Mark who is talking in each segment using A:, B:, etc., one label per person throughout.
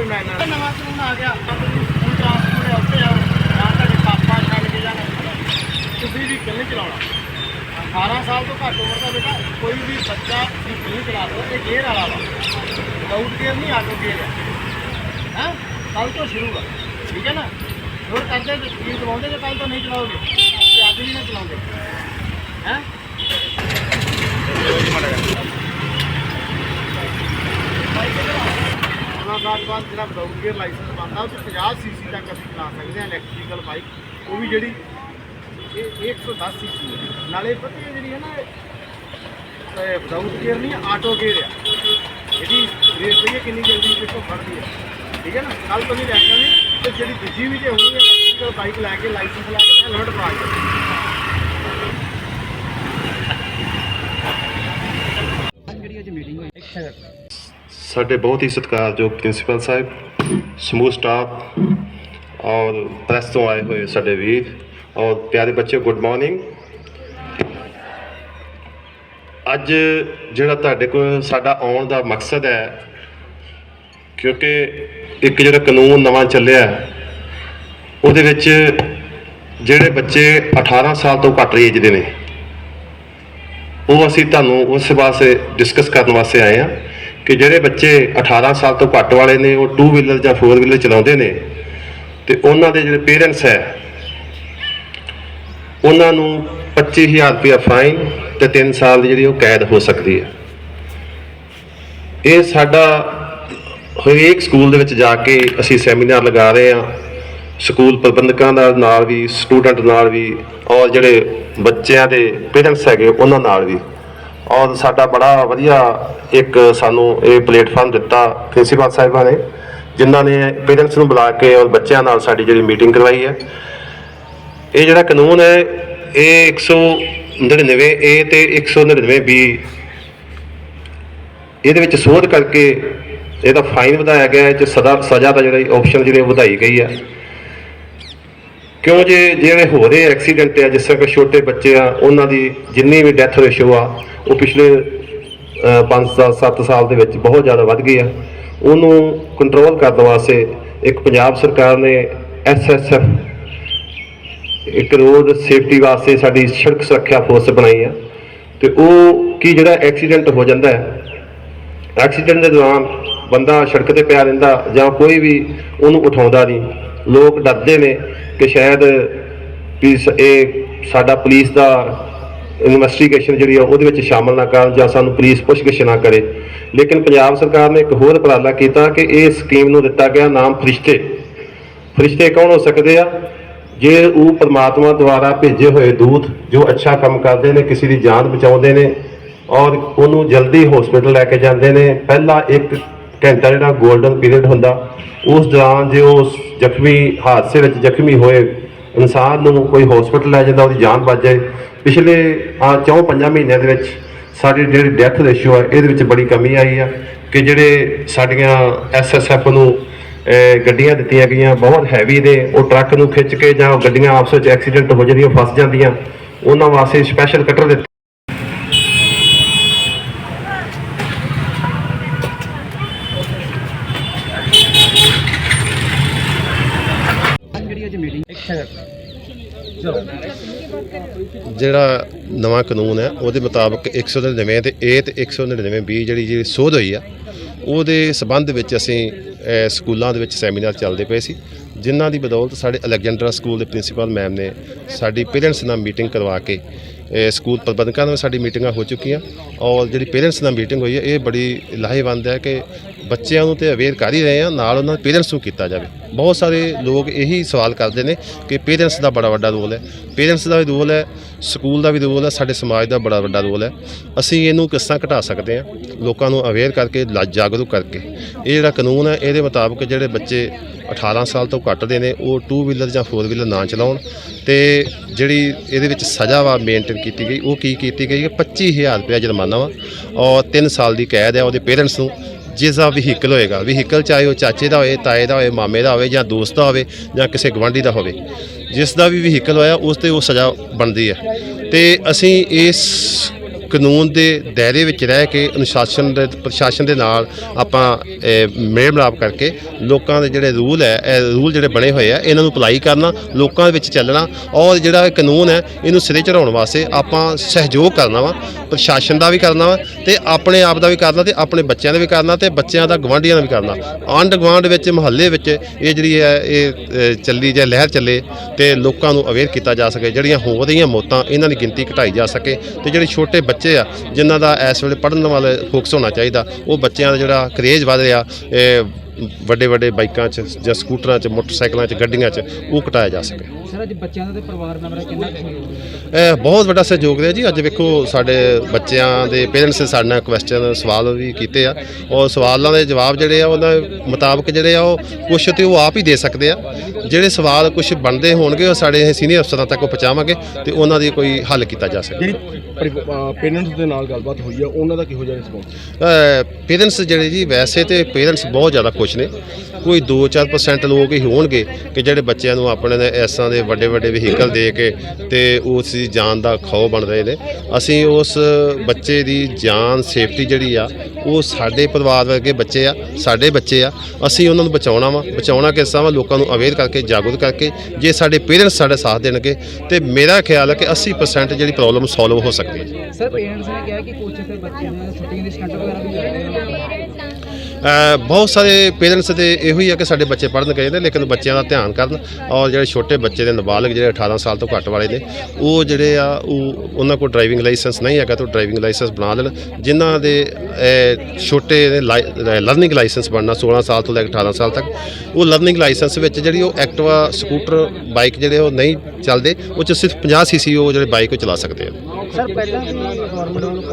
A: ਲਓ ਮੈਂ ਨਾਲ ਨਵਾਂ ਕਾਨੂੰਨ ਆ ਗਿਆ ਹੁਣ ਟ੍ਰਾਂਸਪੋਰਟ ਉੱਤੇ ਆਓ ਜਾਂ ਤੁਹਾਡੇ ਪਾਪਾ ਛੱਡ ਕੇ ਜਾਣਾ। ਤੁਸੀਂ ਵੀ ਕਿੰਨੇ ਚਲਾਉਣਾ? 18 ਸਾਲ ਤੋਂ ਘੱਟ ਉਮਰ ਦਾ ਬੇਟਾ ਕੋਈ ਵੀ ਬੱਚਾ ਵੀ ਨਹੀਂ ਚਲਾ ਸਕਦਾ? ਇਹ ਗੇਅਰ ਵਾਲਾ ਵਾ। ਵਿਦਾਊਟ ਗੇਅਰ ਨਹੀਂ ਆਟੋ ਗੇਅਰ ਹੈ ਹੈ? ਕੱਲ ਤੋਂ ਸ਼ੁਰੂ ਆ। ਠੀਕ ਹੈ ਨਾ? ਹੋਰ ਕਰਦੇ ਕੀ ਚਲਾਉਂਦੇ ਜੇ ਕੱਲ ਤੋਂ ਨਹੀਂ ਚਲਾਓਗੇ? ਤੇ ਅੱਜ ਵੀ ਨਾ ਚਲਾਉਂਦੇ। ਹੈ ਉਹਨਾਂ ਸਾਲ ਬਾਅਦ ਜਿਹੜਾ ਵਿਦਾਊਟ ਗੇਅਰ ਲਾਇਸੈਂਸ ਬਣਦਾ ਉਹ 'ਚ 50 ਸੀਸੀ ਤੱਕ ਅਸੀਂ ਚਲਾ ਸਕਦੇ ਹਾਂ ਇਲੈਕਟ੍ਰੀਕਲ ਬਾਈਕ ਉਹ ਵੀ ਜਿਹੜੀ ਇਹ ਇਹ 110 ਸੀਸੀ ਹੈ। ਨਾਲੇ ਪਤਾ ਇਹ ਜਿਹੜੀ ਹੈ ਨਾ ਵਿਦਾਊਟ ਗੇਅਰ ਨਹੀਂ ਆਟੋ ਗੇਅਰ ਆ। ਇਹਦੀ ਰੇਸ ਪਈ ਹੈ ਕਿੰਨੀ ਜਲਦੀ ਪਿੱਛੋਂ ਫੜਦੀ ਹੈ। ਠੀਕ ਹੈ ਨਾ? ਕੱਲ ਤੋਂ ਨਹੀਂ ਲੈ ਕੇ ਆਉਣੀ ਤੇ ਜਿਹੜੀ ਦੂਜੀ ਵੀ ਜੇ ਹੋਣੀ ਹੈ ਇਲੈਕਟ੍ਰੀਕਲ ਬਾਈਕ ਲੈ ਕੇ ਲਾਇਸੈਂਸ ਲੈ ਕੇ ਹੈਲਮਟ ਪਾ ਕੇ।
B: ਸਾਡੇ ਬਹੁਤ ਹੀ ਸਤਿਕਾਰਯੋਗ ਪ੍ਰਿੰਸੀਪਲ ਸਾਹਿਬ, ਸਮੂਹ ਸਟਾਫ ਔਰ ਪ੍ਰੈਸ ਤੋਂ ਆਏ ਹੋਏ ਸਾਡੇ ਵੀਰ ਔਰ ਪਿਆਰੇ ਬੱਚੇ, ਗੁੱਡ ਮਾਰਨਿੰਗ। ਅੱਜ ਜਿਹੜਾ ਤੁਹਾਡੇ ਕੋਲ ਸਾਡਾ ਆਉਣ ਦਾ ਮਕਸਦ ਹੈ, ਕਿਉਂਕਿ ਇੱਕ ਜਿਹੜਾ ਕਾਨੂੰਨ ਨਵਾਂ ਚੱਲਿਆ, ਉਹਦੇ ਵਿੱਚ ਜਿਹੜੇ ਬੱਚੇ 18 ਸਾਲ ਤੋਂ ਘੱਟ ਏਜ ਦੇ ਨੇ, ਉਹ ਅਸੀਂ ਤੁਹਾਨੂੰ ਉਸ ਵਾਸਤੇ ਡਿਸਕਸ ਕਰਨ ਵਾਸਤੇ ਆਏ ਆ ਕਿ ਜਿਹੜੇ ਬੱਚੇ 18 ਸਾਲ ਤੋਂ ਘੱਟ ਵਾਲੇ ਨੇ, ਉਹ 2 ਵੀਲਰ ਜਾਂ 4 ਵੀਲਰ ਚਲਾਉਂਦੇ ਨੇ, ਤੇ ਉਹਨਾਂ ਦੇ ਜਿਹੜੇ ਪੇਰੈਂਟਸ ਹੈ, ਉਹਨਾਂ ਨੂੰ 25000 ਰੁਪਇਆ ਫਾਈਨ ਤੇ 3 ਸਾਲ ਦੀ ਜਿਹੜੀ ਉਹ ਕੈਦ ਹੋ ਸਕਦੀ ਹੈ। ਇਹ ਸਾਡਾ ਹਰੇਕ ਸਕੂਲ ਦੇ ਵਿੱਚ ਜਾ ਕੇ ਅਸੀਂ ਸੈਮੀਨਾਰ ਲਗਾ ਰਹੇ ਹਾਂ। ਸਕੂਲ ਪ੍ਰਬੰਧਕਾਂ ਦਾ ਨਾਲ ਵੀ ਸਟੂਡੈਂਟ ਨਾਲ ਵੀ, ਔਰ ਜਿਹੜੇ ਬੱਚਿਆਂ ਦੇ ਪੇਰੈਂਟਸ ਹੈਗੇ, ਉਹਨਾਂ ਨਾਲ ਵੀ। ਔਰ ਸਾਡਾ ਬੜਾ ਵਧੀਆ ਇੱਕ ਸਾਨੂੰ ਇਹ ਪਲੇਟਫਾਰਮ ਦਿੱਤਾ ਪ੍ਰਿੰਸੀਪਲ ਸਾਹਿਬਾਂ ਨੇ, ਜਿਨ੍ਹਾਂ ਨੇ ਪੇਰੈਂਟਸ ਨੂੰ ਬੁਲਾ ਕੇ ਔਰ ਬੱਚਿਆਂ ਨਾਲ ਸਾਡੀ ਜਿਹੜੀ ਮੀਟਿੰਗ ਕਰਵਾਈ ਹੈ। ਇਹ ਜਿਹੜਾ ਕਾਨੂੰਨ ਹੈ, ਇਹ 199 ਏ ਤੇ 199 ਬੀ, ਇਹਦੇ ਵਿੱਚ ਸੋਧ ਕਰਕੇ ਇਹਦਾ ਫਾਈਨ ਵਧਾਇਆ ਗਿਆ ਹੈ ਤੇ ਸਦਾ ਸਜ਼ਾ ਦਾ ਜਿਹੜਾ ਆਪਸ਼ਨ ਜਿਹੜੀ ਉਹ ਵਧਾਈ ਗਈ ਹੈ। ਕਿਉਂ ਜੇ ਜਿਹੜੇ ਹੋ ਰਹੇ ਐਕਸੀਡੈਂਟ ਆ, ਜਿਸ ਤਰ੍ਹਾਂ ਕਿ ਛੋਟੇ ਬੱਚੇ ਆ, ਉਹਨਾਂ ਦੀ ਜਿੰਨੀ ਵੀ ਡੈਥ ਰੇਸ਼ੋ ਆ, ਉਹ ਪਿਛਲੇ 5 ਸਾਲ 7 ਸਾਲ ਦੇ ਵਿੱਚ ਬਹੁਤ ਜ਼ਿਆਦਾ ਵੱਧ ਗਈ ਆ। ਉਹਨੂੰ ਕੰਟਰੋਲ ਕਰਨ ਵਾਸਤੇ ਇੱਕ ਪੰਜਾਬ ਸਰਕਾਰ ਨੇ ਐਸਐਸਐਫ ਇੱਕ ਰੋਡ ਸੇਫਟੀ ਵਾਸਤੇ ਸਾਡੀ ਸੜਕ ਸੁਰੱਖਿਆ ਫੋਰਸ ਬਣਾਈ ਆ। ਤੇ ਉਹ ਕੀ ਜਿਹੜਾ ਐਕਸੀਡੈਂਟ ਹੋ ਜਾਂਦਾ ਹੈ ਐਕਸੀਡੈਂਟ ਦੇ ਦੌਰਾਨ ਬੰਦਾ ਸੜਕ ਤੇ ਪਿਆ ਰਹਿੰਦਾ ਜਾਂ ਕੋਈ ਵੀ ਉਹਨੂੰ ਉਠਾਉਂਦਾ ਨਹੀਂ। ਲੋਕ ਡਰਦੇ ਨੇ ਕਿ ਸ਼ਾਇਦ ਵੀ ਸ- ਇਹ ਸਾਡਾ ਪੁਲਿਸ ਦਾ ਇਨਵੈਸਟੀਗੇਸ਼ਨ ਜਿਹੜੀ ਆ ਉਹਦੇ ਵਿੱਚ ਸ਼ਾਮਲ ਨਾ ਕਰਨ ਜਾਂ ਸਾਨੂੰ ਪੁਲਿਸ ਪੁੱਛਗਿੱਛ ਨਾ ਕਰੇ। ਲੇਕਿਨ ਪੰਜਾਬ ਸਰਕਾਰ ਨੇ ਇੱਕ ਹੋਰ ਉਪਰਾਲਾ ਕੀਤਾ ਕਿ ਇਹ ਸਕੀਮ ਨੂੰ ਦਿੱਤਾ ਗਿਆ ਨਾਮ ਫਰਿਸ਼ਤੇ। ਫਰਿਸ਼ਤੇ ਕੌਣ ਹੋ ਸਕਦੇ ਆ? ਜੇ ਉਹ ਪਰਮਾਤਮਾ ਦੁਆਰਾ ਭੇਜੇ ਹੋਏ ਦੂਤ ਜੋ ਅੱਛਾ ਕੰਮ ਕਰਦੇ ਨੇ, ਕਿਸੇ ਦੀ ਜਾਨ ਬਚਾਉਂਦੇ ਨੇ ਔਰ ਉਹਨੂੰ ਜਲਦੀ ਹਸਪੀਟਲ ਲੈ ਕੇ ਜਾਂਦੇ ਨੇ, ਪਹਿਲਾ ਇੱਕ ਘੰਟਾ ਜਿਹੜਾ 골ਡਨ ਪੀਰੀਅਡ ਹੁੰਦਾ, ਉਸ ਦੌਰਾਨ ਜੇ ਉਹ ਜ਼ਖਮੀ ਹਾਦਸੇ ਵਿੱਚ ਜ਼ਖਮੀ ਹੋਏ ਇਨਸਾਨ ਨੂੰ ਕੋਈ ਹਸਪੀਟਲ ਲੈ ਜਾਂਦਾ, ਉਹਦੀ ਜਾਨ ਬਚ ਜਾਏ। ਪਿਛਲੇ, ਆ, ਚੌਂ ਪੰਜਾਂ ਮਹੀਨਿਆਂ ਦੇ ਵਿੱਚ ਸਾਡੀ ਜਿਹੜੀ ਡੈਥ ਰੇਸ਼ੋ ਹੈ ਇਹਦੇ ਵਿੱਚ ਬੜੀ ਕਮੀ ਆਈ ਆ ਕਿ ਜਿਹੜੇ ਸਾਡੀਆਂ ਐਸਐਸਐਫ ਨੂੰ ਗੱਡੀਆਂ ਦਿੱਤੀਆਂ ਗਈਆਂ, ਬਹੁਤ ਹੈਵੀ ਨੇ। ਉਹ ਟਰੱਕ ਨੂੰ ਖਿੱਚ ਕੇ ਜਾਂ ਗੱਡੀਆਂ ਆਪਸ ਵਿੱਚ ਐਕਸੀਡੈਂਟ ਹੋ ਜਾਂਦੀਆਂ, ਫਸ ਜਾਂਦੀਆਂ, ਉਹਨਾਂ ਵਾਸਤੇ ਸਪੈਸ਼ਲ ਕਟਰ ਦਿੱਤੇ ਜਿਹੜਾ ਨਵਾਂ ਕਾਨੂੰਨ ਹੈ ਉਹਦੇ ਮੁਤਾਬਕ 199 ਤੇ ਏ ਤੇ 199 ਬੀ ਜਿਹੜੀ ਜਿਹੜੀ ਸੋਧ ਹੋਈ ਆ ਉਹਦੇ ਸਬੰਧ ਵਿੱਚ ਅਸੀਂ ਅਹ, ਸਕੂਲਾਂ ਦੇ ਵਿੱਚ ਸੈਮੀਨਾਰ ਚੱਲਦੇ ਪਏ ਸੀ ਜਿਨ੍ਹਾਂ ਦੀ ਬਦੌਲਤ ਸਾਡੇ ਅਲੈਗਜ਼ੈਂਡਰਾ ਸਕੂਲ ਦੇ ਪ੍ਰਿੰਸੀਪਲ ਮੈਮ ਨੇ ਸਾਡੀ ਪੇਰੈਂਟਸ ਨਾਲ ਮੀਟਿੰਗ ਕਰਵਾ ਕੇ ਇਹ ਸਕੂਲ ਪ੍ਰਬੰਧਕਾਂ ਨਾਲ ਸਾਡੀ ਮੀਟਿੰਗਾਂ ਹੋ ਚੁੱਕੀਆਂ ਔਰ ਜਿਹੜੀ ਪੇਰੈਂਟਸ ਨਾਲ ਮੀਟਿੰਗ ਹੋਈ ਹੈ ਇਹ ਬੜੀ ਲਾਹੇਵੰਦ ਹੈ ਕਿ ਬੱਚਿਆਂ ਨੂੰ ਤੇ ਅਵੇਅਰ ਕਰ ਹੀ ਰਹੇ ਆ ਨਾਲ ਉਹਨਾਂ ਦੇ ਪੇਰੈਂਟਸ ਨੂੰ ਕੀਤਾ ਜਾਵੇ। ਬਹੁਤ ਸਾਰੇ ਲੋਕ ਇਹੀ ਸਵਾਲ ਕਰਦੇ ਨੇ ਕਿ ਪੇਰੈਂਟਸ ਦਾ ਬੜਾ ਵੱਡਾ ਰੋਲ ਹੈ। ਪੇਰੈਂਟਸ ਦਾ ਵੀ ਰੋਲ ਹੈ, ਸਕੂਲ ਦਾ ਵੀ ਰੋਲ ਹੈ, ਸਾਡੇ ਸਮਾਜ ਦਾ ਬੜਾ ਵੱਡਾ ਰੋਲ ਹੈ। ਅਸੀਂ ਇਹਨੂੰ ਕਿਸ ਤਰ੍ਹਾਂ ਘਟਾ ਸਕਦੇ ਹਾਂ? ਲੋਕਾਂ ਨੂੰ ਅਵੇਅਰ ਕਰਕੇ, ਲਾ- ਜਾਗਰੂਕ ਕਰਕੇ। ਇਹ ਜਿਹੜਾ ਕਾਨੂੰਨ ਹੈ, ਇਹਦੇ ਮੁਤਾਬਕ ਜਿਹੜੇ ਬੱਚੇ 18 ਸਾਲ ਤੋਂ ਘੱਟ ਦੇ ਨੇ, ਉਹ 2 ਵੀਲਰ ਜਾਂ 4 ਵੀਲਰ ਨਾ ਚਲਾਉਣ। ਤੇ ਜਿਹੜੀ ਇਹਦੇ ਵਿੱਚ ਸਜ਼ਾ ਵਾ ਮੇਨਟੇਨ ਕੀਤੀ ਗਈ, ਉਹ ਕੀ ਕੀਤੀ ਗਈ ਹੈ? 25000 ਰੁਪਏ ਜੁਰਮਾਨਾ ਵਾ। ਔਰ 3 ਸਾਲ ਦੀ ਕੈਦ ਹੈ ਉਹਦੇ ਪੇਰੈਂਟਸ ਨੂੰ। ਜਿਸ ਦਾ ਵਹੀਕਲ ਹੋਏਗਾ, ਵਹੀਕਲ ਚਾਹੇ ਉਹ ਚਾਚੇ ਦਾ ਹੋਏ, ਤਾਏ ਦਾ ਹੋਏ, ਮਾਮੇ ਦਾ ਹੋਵੇ ਜਾਂ ਦੋਸਤ ਦਾ ਹੋਵੇ ਜਾਂ ਕਿਸੇ ਗਵਾਂਢੀ ਦਾ ਹੋਵੇ, ਜਿਸ ਦਾ ਵੀ ਵਹੀਕਲ ਹੋਇਆ ਉਸ ਤੇ ਉਹ ਸਜ਼ਾ ਬਣਦੀ ਹੈ। ਤੇ ਅਸੀਂ ਇਸ ਕਾਨੂੰਨ ਦੇ ਦਾਇਰੇ ਵਿੱਚ ਰਹਿ ਕੇ ਅਨੁਸ਼ਾਸਨ ਦੇ, ਪ੍ਰਸ਼ਾਸਨ ਦੇ ਨਾਲ ਆਪਾਂ ਮੇਲ ਮਿਲਾਪ ਕਰਕੇ ਲੋਕਾਂ ਦੇ ਜਿਹੜੇ ਰੂਲ ਹੈ, ਇਹ ਰੂਲ ਜਿਹੜੇ ਬਣੇ ਹੋਏ ਆ, ਇਹਨਾਂ ਨੂੰ ਅਪਲਾਈ ਕਰਨਾ, ਲੋਕਾਂ ਦੇ ਵਿੱਚ ਚੱਲਣਾ ਔਰ ਜਿਹੜਾ ਇਹ ਕਾਨੂੰਨ ਹੈ, ਇਹਨੂੰ ਸਿਰੇ ਚੜਾਉਣ ਵਾਸਤੇ ਆਪਾਂ ਸਹਿਯੋਗ ਕਰਨਾ ਵਾ, ਪ੍ਰਸ਼ਾਸਨ ਦਾ ਵੀ ਕਰਨਾ ਵਾ ਤੇ ਆਪਣੇ ਆਪ ਦਾ ਵੀ ਕਰਨਾ ਤੇ ਆਪਣੇ ਬੱਚਿਆਂ ਦਾ ਵੀ ਕਰਨਾ ਤੇ ਬੱਚਿਆਂ ਦਾ ਗਵਾਂਢੀਆਂ ਦਾ ਵੀ ਕਰਨਾ। ਆਂਢ ਗੁਆਂਢ ਵਿੱਚ ਮੁਹੱਲੇ ਵਿੱਚ ਇਹ ਜਿਹੜੀ ਹੈ, ਇਹ ਚੱਲੀ ਜਾਂ ਲਹਿਰ ਚੱਲੇ ਤੇ ਲੋਕਾਂ ਨੂੰ ਅਵੇਅਰ ਕੀਤਾ ਜਾ ਸਕੇ, ਜਿਹੜੀਆਂ ਹੋ ਰਹੀਆਂ ਮੌਤਾਂ, ਇਹਨਾਂ ਦੀ ਗਿਣਤੀ ਘਟਾਈ ਜਾ ਸਕੇ ਤੇ ਜਿਹੜੇ ਛੋਟੇ ਬੱਚੇ ਬੱਚੇ ਆ, ਜਿਨ੍ਹਾਂ ਦਾ ਇਸ ਵੇਲੇ ਪੜ੍ਹਨ ਵਾਲੇ ਫੋਕਸ ਹੋਣਾ ਚਾਹੀਦਾ। ਉਹ ਬੱਚਿਆਂ ਦਾ ਜਿਹੜਾ ਕਰੇਜ ਵਧ ਰਿਹਾ ਵੱਡੇ ਵੱਡੇ ਬਾਈਕਾਂ 'ਚ ਜਾਂ ਸਕੂਟਰਾਂ 'ਚ, ਮੋਟਰਸਾਈਕਲਾਂ 'ਚ, ਗੱਡੀਆਂ 'ਚ, ਉਹ ਘਟਾਇਆ ਜਾ ਸਕੇ।
C: ਸਰ ਅੱਜ ਬੱਚਿਆਂ ਦਾ ਤੇ ਪਰਿਵਾਰ ਮੈਂਬਰਾਂ ਕਿੰਨਾ ਕੁ ਸਹਿਯੋਗ ਹੈ?
B: ਇਹ ਬਹੁਤ ਵੱਡਾ ਸਹਿਯੋਗ ਰਿਹਾ ਜੀ। ਅੱਜ ਵੇਖੋ ਸਾਡੇ ਬੱਚਿਆਂ ਦੇ ਪੇਰੈਂਟਸ ਨੇ ਸਾਡੇ ਨਾਲ ਕੁਐਸਚਨ ਸਵਾਲ ਵੀ ਕੀਤੇ ਆ। ਔਰ ਸਵਾਲਾਂ ਦੇ ਜਵਾਬ ਜਿਹੜੇ ਆ ਉਹਨਾਂ ਮੁਤਾਬਕ ਜਿਹੜੇ ਆ ਉਹ ਕੁਛ ਤੇ ਉਹ ਆਪ ਹੀ ਦੇ ਸਕਦੇ ਆ। ਜਿਹੜੇ ਸਵਾਲ ਕੁਝ ਬਣਦੇ ਹੋਣਗੇ ਉਹ ਸਾਡੇ ਸੀਨੀਅਰ ਅਫਸਰਾਂ ਤੱਕ ਉਹ ਪਹੁੰਚਾਵਾਂਗੇ ਤੇ ਉਹਨਾਂ ਦੀ ਕੋਈ ਹੱਲ ਕੀਤਾ ਜਾ ਸਕੇ
D: ਜਿਹੜੀ ਪੇਰੈਂਟਸ ਦੇ ਨਾਲ ਗੱਲਬਾਤ ਹੋਈ ਹੈ ਉਹਨਾਂ ਦਾ ਕਿਹੋ ਜਿਹਾ ਰਿਸਪੌਂਸ
B: ਪੇਰੈਂਟਸ ਜਿਹੜੇ ਜੀ ਵੈਸੇ ਤੇ ਪੇਰੈਂਟਸ ਬਹੁਤ ਜ਼ਿਆਦਾ ਖੁਸ਼ ਨੇ। ਕੋਈ 2-4% ਲੋਕ ਹੀ ਹੋਣਗੇ ਕਿ ਜਿਹੜੇ ਬੱਚਿਆਂ ਨੂੰ ਆਪਣੇ ਇਸ ਤਰ੍ਹਾਂ ਦੇ ਵੱਡੇ ਵੱਡੇ ਵਹੀਕਲ ਦੇ ਕੇ ਤੇ ਉਸ ਦੀ ਜਾਨ ਦਾ ਖੌ ਬਣ ਰਹੇ ਨੇ। ਅਸੀਂ ਉਸ ਬੱਚੇ ਦੀ ਜਾਨ ਸੇਫਟੀ ਜਿਹੜੀ ਆ, ਉਹ ਸਾਡੇ ਪਰਿਵਾਰ ਵਰਗੇ ਬੱਚੇ ਆ, ਸਾਡੇ ਬੱਚੇ ਆ। ਅਸੀਂ ਉਹਨਾਂ ਨੂੰ ਬਚਾਉਣਾ ਵਾ, ਬਚਾਉਣਾ ਕਿਸ ਤਰ੍ਹਾਂ ਵਾ? ਲੋਕਾਂ ਨੂੰ ਅਵੇਅਰ ਕਰਕੇ, ਜਾਗਰੂਕ ਕਰਕੇ, ਜੇ ਸਾਡੇ ਪੇਰੈਂਟਸ ਸਾਡਾ ਸਾਥ ਦੇਣਗੇ, ਤੇ ਮੇਰਾ ਖਿਆਲ ਹੈ ਕਿ 80% ਜਿਹੜੀ ਪ੍ਰੋਬਲਮ ਸੋਲਵ ਹੋ ਸਕਦੀ ਹੈ।
C: ਸਰ ਪੇਰੈਂਟਸ ਨੇ ਕਿਹਾ ਕਿ ਕੁਝ ਤੇ ਬੱਚਿਆਂ ਨੇ ਛੁੱਟੀਆਂ ਦੇ ਸਟੰਟ ਵਗੈਰਾ ਵੀ ਕਰਦੇ ਨੇ
B: ਬਹੁਤ ਸਾਰੇ ਪੇਰੈਂਟਸ ਦੇ ਇਹੋ ਹੀ ਆ ਕਿ ਸਾਡੇ ਬੱਚੇ ਪੜ੍ਹਨ ਗਏ ਨੇ, ਲੇਕਿਨ ਬੱਚਿਆਂ ਦਾ ਧਿਆਨ ਕਰਨ ਔਰ ਜਿਹੜੇ ਛੋਟੇ ਬੱਚੇ ਦੇ ਨਾਬਾਲਗ ਜਿਹੜੇ 18 ਸਾਲ ਤੋਂ ਘੱਟ ਵਾਲੇ ਨੇ, ਉਹ ਜਿਹੜੇ ਆ, ਉਹ ਉਹਨਾਂ ਕੋਲ ਡਰਾਈਵਿੰਗ ਲਾਇਸੈਂਸ ਨਹੀਂ ਹੈਗਾ ਤਾਂ ਡਰਾਈਵਿੰਗ ਲਾਇਸੈਂਸ ਬਣਾ ਲੈਣ, ਜਿਨ੍ਹਾਂ ਦੇ ਛੋਟੇ ਨੇ ਲਰਨਿੰਗ ਲਾਇਸੈਂਸ ਬਣਨਾ 16 ਸਾਲ ਤੋਂ ਲੈ ਕੇ 18 ਸਾਲ ਤੱਕ, ਉਹ ਲਰਨਿੰਗ ਲਾਇਸੈਂਸ ਵਿੱਚ ਜਿਹੜੀ ਉਹ ਐਕਟਿਵਾ ਸਕੂਟਰ ਬਾਈਕ ਜਿਹੜੇ ਉਹ ਨਹੀਂ ਚੱਲਦੇ, ਉਹ ਚ ਸਿਰਫ 50 ਸੀਸੀ ਉਹ ਜਿਹੜੇ ਬਾਈਕ ਉਹ ਚਲਾ ਸਕਦੇ ਆ।
C: ਸਰ ਪਹਿਲਾਂ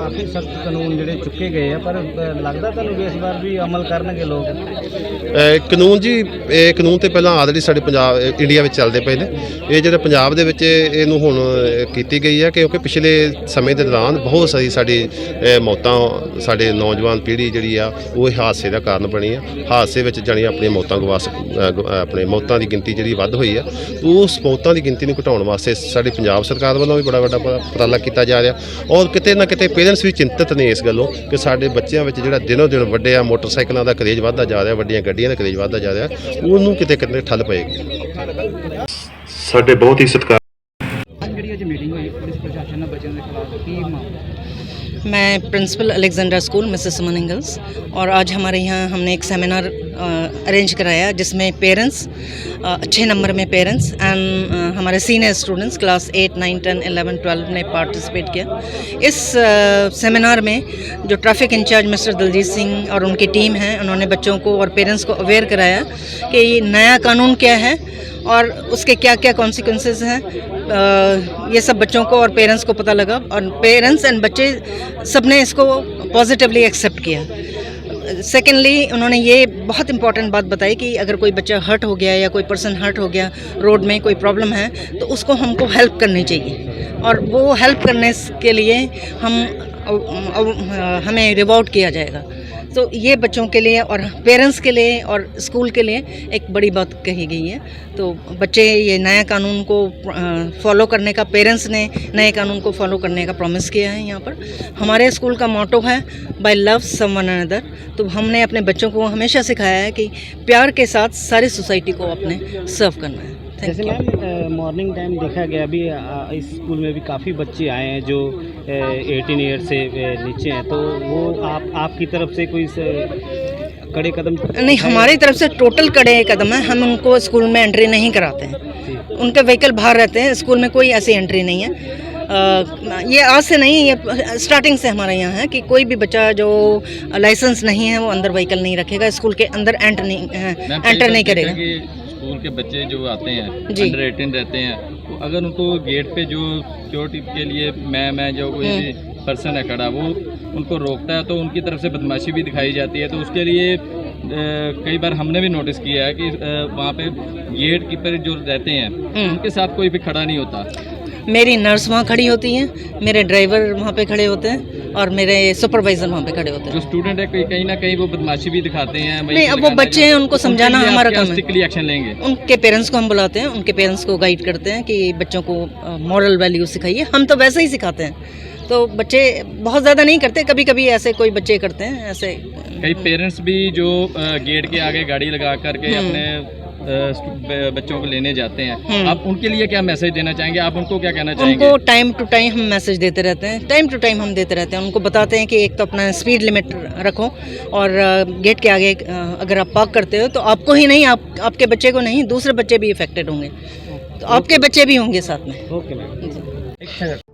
C: ਕਾਫੀ ਸਖਤ ਕਾਨੂੰਨ ਜਿਹੜੇ ਚੁੱਕੇ ਗਏ ਆ ਪਰ ਅ, ਲੱਗਦਾ ਤੁਹਾਨੂੰ ਵੀ ਇਸ ਵਾਰ ਵੀ ਅਮਲ ਕਰਨਗੇ ਲੋਕ?
B: ਅਹ ਕਾਨੂੰਨ ਜੀ ਇਹ ਕਾਨੂੰਨ ਤੇ ਪਹਿਲਾਂ ਆਲਰੇਡੀ ਸਾਡੇ ਪੰਜਾਬ ਅਹ ਇੰਡੀਆ ਵਿੱਚ ਚੱਲਦੇ ਪਏ ਨੇ। ਇਹ ਜਿਹੜਾ ਪੰਜਾਬ ਦੇ ਵਿੱਚ ਇਹਨੂੰ ਹੁਣ ਅਹ ਕੀਤੀ ਗਈ ਹੈ ਕਿਉਂਕਿ ਪਿਛਲੇ ਸਮੇਂ ਦੇ ਦੌਰਾਨ ਬਹੁਤ ਸਾਰੀ ਸਾਡੀ ਅਹ ਮੌਤਾਂ ਸਾਡੇ ਨੌਜਵਾਨ ਪੀੜ੍ਹੀ ਜਿਹੜੀ ਆ ਉਹ ਇਹ ਹਾਦਸੇ ਦਾ ਕਾਰਨ ਬਣੀ ਆ। ਹਾਦਸੇ ਵਿੱਚ ਜਾਣੀ ਆਪਣੀਆਂ ਮੌਤਾਂ ਗਵਾ ਸਕ- ਅਹ ਗ- ਆਪਣੇ ਮੌਤਾਂ ਦੀ ਗਿਣਤੀ ਜਿਹੜੀ ਵੱਧ ਹੋਈ ਆ ਉਸ ਮੌਤਾਂ ਦੀ ਗਿਣਤੀ ਨੂੰ ਘਟਾਉਣ ਵਾਸਤੇ ਸਾਡੀ ਪੰਜਾਬ ਸਰਕਾਰ ਵੱਲੋਂ ਵੀ ਬੜਾ ਵੱਡਾ ਉਪਰਾ- ਉਪਰਾਲਾ ਕੀਤਾ ਜਾ ਰਿਹਾ। ਔਰ ਕਿਤੇ ਨਾ ਕਿਤੇ ਪੇਰੈਂਟਸ ਵੀ ਚਿੰਤਤ ਨੇ ਇਸ ਗੱਲੋਂ ਕਿ ਸਾਡੇ ਬੱਚਿਆਂ ਵਿੱਚ ਜਿਹੜਾ ਦਿਨੋ ਦਿਨ ਵੱਡੇ ਆ, ਮੋਟਰਸਾਈਕਲਾਂ ਦਾ ਕਰੇਜ ਵੱਧਦਾ ਜਾ ਰਿਹਾ, ਵੱਡੀਆਂ ਗੱਡੀਆਂ ਦਾ ਕਰੇਜ ਵੱਧਦਾ ਜਾ ਰਿਹਾ, ਉਹਨੂੰ ਕਿਤੇ ਕਿਤੇ ਠੱਲ ਪਏਗੀ।
E: ਸਾਡੇ ਬਹੁਤ ਹੀ ਸਤਿਕਾਰ
F: मैं principal Alexander school, Mrs Suman Ingles. और आज हमारे यहाँ हमने एक सेमिनार अरेंज कराया जिसमें पेरेंट्स अच्छे नंबर में पेरेंट्स एंड हमारे senior students class eight nine ten eleven twelve ने पार्टिसिपेट किया। इस सेमिनार में जो traffic in-charge mister Daljeet Singh और उनकी टीम है, उन्होंने बच्चों को और पेरेंट्स को अवेयर कराया कि नया कानून क्या है और उसके क्या क्या कॉन्सिक्वेंसेज हैं? ये सब बच्चों को और पेरेंट्स को पता लगा और पेरेंट्स एंड बच्चे सबने इसको पॉजिटिवली एक्सेप्ट किया। सेकेंडली उन्होंने ये बहुत इंपॉर्टेंट बात बताई कि अगर कोई बच्चा हर्ट हो गया या कोई पर्सन हर्ट हो गया रोड में कोई प्रॉब्लम है तो उसको हमको हेल्प करनी चाहिए। और वो हेल्प करने के लिए हम हमें रिवॉर्ड किया जाएगा। तो ये बच्चों के लिए और पेरेंट्स के लिए और स्कूल के लिए एक बड़ी बात कही गई है। तो बच्चे ये नया कानून को फॉलो करने का, पेरेंट्स ने नए कानून को फॉलो करने का प्रॉमिस किया है यहाँ पर। हमारे स्कूल का मोटो है, by love some one another. तो हमने अपने बच्चों को हमेशा सिखाया है कि प्यार के साथ सारी सोसाइटी को अपने सर्व करना है।
C: जैसे मैम मॉर्निंग टाइम देखा गया अभी इस स्कूल में भी काफ़ी बच्चे आए हैं जो एटीन ईयर से नीचे हैं। तो वो आप आपकी तरफ़ से कोई से कड़े कदम
F: नहीं हमारी तरफ़ से टोटल कड़े कदम है। हम उनको स्कूल में एंट्री नहीं कराते हैं। उनके व्हीकल बाहर रहते हैं। स्कूल में कोई ऐसी एंट्री नहीं है। अ, ये आज से नहीं ये स्टार्टिंग से हमारे यहाँ है कि कोई भी बच्चा जो लाइसेंस नहीं है वो अंदर व्हीकल नहीं रखेगा। स्कूल के अंदर एंटर नहीं एंटर नहीं करेगा।
G: स्कूल के बच्चे जो आते हैं अंडर एटीन रहते हैं तो अगर उनको गेट पे जो सिक्योरिटी के लिए मैं मैं जो कोई भी पर्सन है खड़ा वो उनको रोकता है तो उनकी तरफ़ से बदमाशी भी दिखाई जाती है। तो उसके लिए कई बार हमने भी नोटिस किया है कि वहाँ पे गेट कीपर जो रहते हैं उनके साथ कोई भी खड़ा नहीं होता।
F: मेरी नर्स वहाँ खड़ी होती हैं मेरे ड्राइवर वहाँ पे खड़े होते हैं। और मेरे सुपरवाइजर वहाँ पे खड़े होते
G: जो
F: हैं
G: स्टूडेंट है कहीं ना कहीं वो बदमाशी भी दिखाते हैं
F: नहीं, अब वो बच्चे हैं, उनको समझाना हमारा काम है।
G: एक्शन लेंगे
F: उनके पेरेंट्स को हम बुलाते हैं उनके पेरेंट्स को गाइड करते हैं कि बच्चों को मॉरल वैल्यू सिखाइए हम तो वैसे ही सिखाते हैं तो बच्चे बहुत ज़्यादा नहीं करते कभी कभी ऐसे कोई बच्चे करते हैं ऐसे
G: कई पेरेंट्स भी जो गेट के आगे गाड़ी लगा करके
F: हम्म।
G: अपने बच्चों को लेने जाते हैं। आप उनके लिए क्या मैसेज देना चाहेंगे? आप उनको क्या कहना चाहेंगे?
F: उनको टाइम टू टाइम हम मैसेज देते रहते हैं। टाइम टू टाइम हम देते रहते हैं। उनको बताते हैं कि एक तो अपना स्पीड लिमिट रखो और गेट के आगे अगर आप पार्क करते हो तो आपको ही नहीं आप आपके बच्चे को नहीं दूसरे बच्चे भी इफेक्टेड होंगे। तो आपके बच्चे भी होंगे साथ में।
C: Okay ma'am